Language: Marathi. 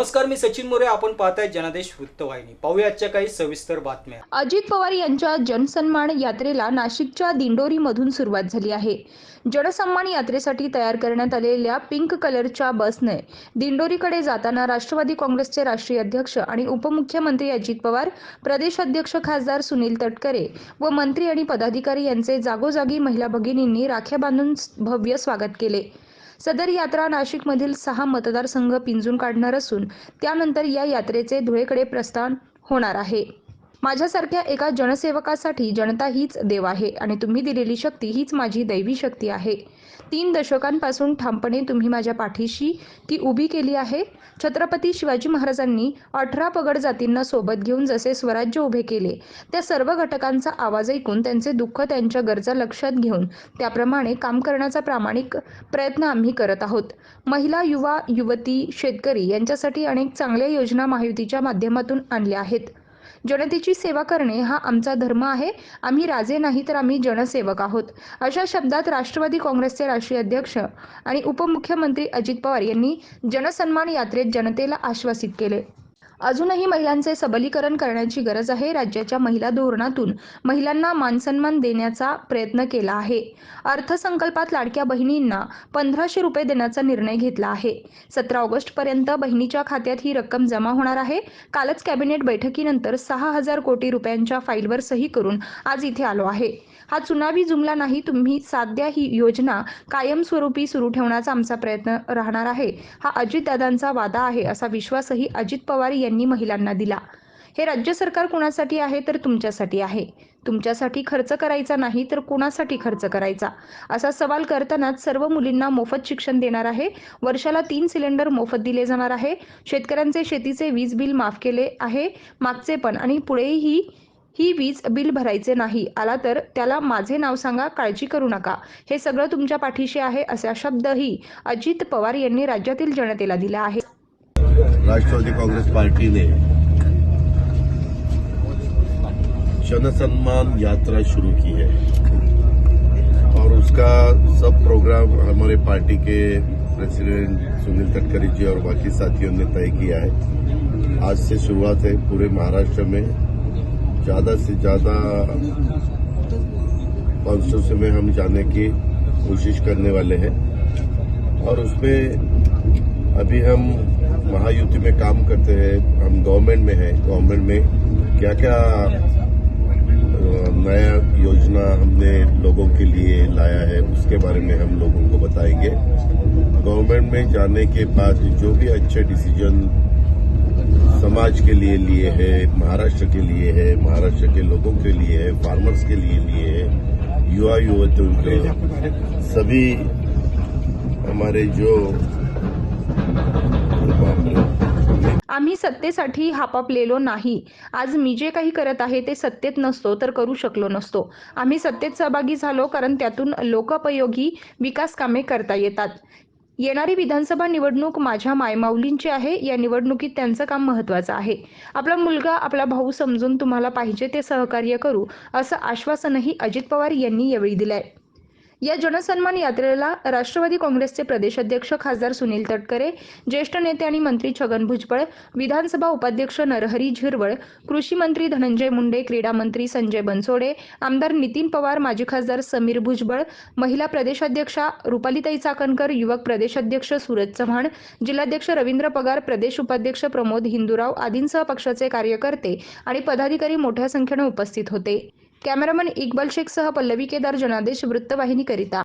नमस्कार मी सचिन मोरे. आपण पाहताय जनादेश वृत्तवाहिनी. पाहूया आजच्या काही सविस्तर बातम्या. अजित पवार यांच्या जनसन्मान यात्रेला नाशिकच्या दिंडोरीमधून सुरुवात झाली आहे. जनसन्मान यात्रेसाठी तयार करण्यात आलेल्या पिंक कलरच्या बसने दिंडोरीकडे जाताना राष्ट्रवादी काँग्रेसचे राष्ट्रीय अध्यक्ष आणि उपमुख्यमंत्री अजित पवार प्रदेश अध्यक्ष खासदार सुनील तटकरे व मंत्री आणि पदाधिकारी यांचे जागोजागी महिला भगिनींनी राख्या बांधून भव्य स्वागत केले. सदर यात्रा नाशिकमधील सहा मतदारसंघ पिंजून काढणार असून त्यानंतर या यात्रेचे धुळेकडे प्रस्थान होणार आहे. माझ्यासारख्या एका जनसेवकासाठी जनता हीच देव आहे आणि तुम्ही दिलेली शक्ती हीच माझी दैवी शक्ती आहे. तीन दशकांपासून ठामपणे तुम्ही माझ्या पाठीशी ती उभी केली आहे. छत्रपती शिवाजी महाराजांनी अठरा पगड जातींना सोबत घेऊन जसे स्वराज्य उभे केले त्या सर्व घटकांचा आवाज ऐकून त्यांचे दुःख त्यांच्या गरजा लक्षात घेऊन त्याप्रमाणे काम करण्याचा प्रामाणिक प्रयत्न आम्ही करत आहोत. महिला युवा युवती शेतकरी यांच्यासाठी अनेक चांगल्या योजना महायुतीच्या माध्यमातून आणल्या आहेत. जनतेची सेवा करणे हा आमचा धर्म आहे. आम्ही राजे नाही तर आम्ही जनसेवक आहोत. अशा शब्दात राष्ट्रवादी काँग्रेसचे राष्ट्रीय अध्यक्ष आणि उपमुख्यमंत्री अजित पवार यांनी जनसन्मान यात्रेत जनतेला आश्वासित केले. अजूनही महिलांचे सबलीकरण करण्याची गरज आहे. राज्याच्या महिला धोरणातून महिलांना मानसन्मान देण्याचा प्रयत्न केला आहे. अर्थसंकल्पात लाडक्या बहिणींना पंधराशे रुपये देण्याचा निर्णय घेतला आहे. सतरा ऑगस्टपर्यंत बहिणीच्या खात्यात ही रक्कम जमा होणार आहे. कालच कॅबिनेट बैठकीनंतर सहा हजार कोटी रुपयांच्या फाईलवर सही करून आज इथे आलो आहे. हा चुनावी जुमला नाही तुम्ही साध्या ही योजना कायमस्वरूपी सुरू ठेवण्याचा आमचा प्रयत्न राहणार आहे. हा अजितदादांचा वादा आहे असा विश्वासही अजित पवार यांनी महिलांना दिला. हे राज्य सरकार कुणासाठी आहे तर तुमच्यासाठी आहे. तुमच्यासाठी खर्च करायचा नाही तर कुणासाठी खर्च करायचा? असा सवाल करतानाच सर्व मुलींना मोफत शिक्षण देणार आहे. वर्षाला तीन सिलेंडर मोफत दिले जाणार आहे. शेतकऱ्यांचे शेतीचे वीज बिल माफ केले आहे. मागचे पण आणि पुढेही ही वीज बिल भरायचे नाही. आला तर त्याला माझे नाव सांगा काळजी करू नका. हे सगळं तुमच्या पाठीशी आहे असा शब्दही अजित पवार यांनी राज्यातील जनतेला दिला आहे. राष्ट्रवादी कांग्रेस पार्टी ने जनसम्मान यात्रा शुरू की है। और उसका सब प्रोग्राम हमारे पार्टी के प्रेसिडेंट सुनील तटकरे जी और बाकी साथियों ने तय किया है। आज से शुरुआत है पूरे महाराष्ट्र में। ज़्यादा से ज़्यादा कॉन्स्टिट्यूंसी में हम जाने की कोशिश करने वाले हैं। और उसमें अभी हम महायुति में काम करते हैं, हम गवर्नमेंट में हैं, गवर्नमेंट में क्या क्या नया योजना हमने लोगों के लिए लाया है, उसके बारे में हम लोगों को बताएँगे। गवर्नमेंट में जाने के बाद जो भी अच्छे डिसीज़न समाज के लिए लिए है, महाराष्ट्र के लिए है, महाराष्ट्र के लोगों के लिए है फार्मर्स के लिए लिए है, युवा युवतियों के सभी हमारे जो आम्ही सत्तेसाठी हापापलेलो नाही. आज मी जे काही करत आहे ते सत्तेत नसतो तर करू शकलो नसतो. आम्ही सत्तेत सहभागी झालो कारण त्यातून लोकोपयोगी विकास कामे करता येतात. येणारी विधानसभा निवडणूक माझ्या मायमाऊलींची आहे. या निवडणुकीत त्यांचं काम महत्त्वाचं आहे. आपला मुलगा आपला भाऊ समजून तुम्हाला पाहिजे ते सहकार्य करू असं आश्वासनही अजित पवार यांनी यावेळी दिलंय. या जनसन्मान यात्रेला राष्ट्रवादी काँग्रेसचे प्रदेशाध्यक्ष खासदार सुनील तटकरे ज्येष्ठ नेते आणि मंत्री छगन भुजबळ विधानसभा उपाध्यक्ष नरहरी झिरवळ कृषी मंत्री धनंजय मुंडे क्रीडा मंत्री संजय बनसोडे आमदार नितीन पवार माजी खासदार समीर भुजबळ महिला प्रदेशाध्यक्षा रुपालीताई चाकणकर युवक प्रदेशाध्यक्ष सूरज चव्हाण जिल्हाध्यक्ष रवींद्र पगार प्रदेश उपाध्यक्ष प्रमोद हिंदुराव आदींसह पक्षाचे कार्यकर्ते आणि पदाधिकारी मोठ्या संख्येने उपस्थित होते. कॅमेरामन इक्बाल शेखसह पल्लवी केदार जनादेश वृत्तवाहिनीकरिता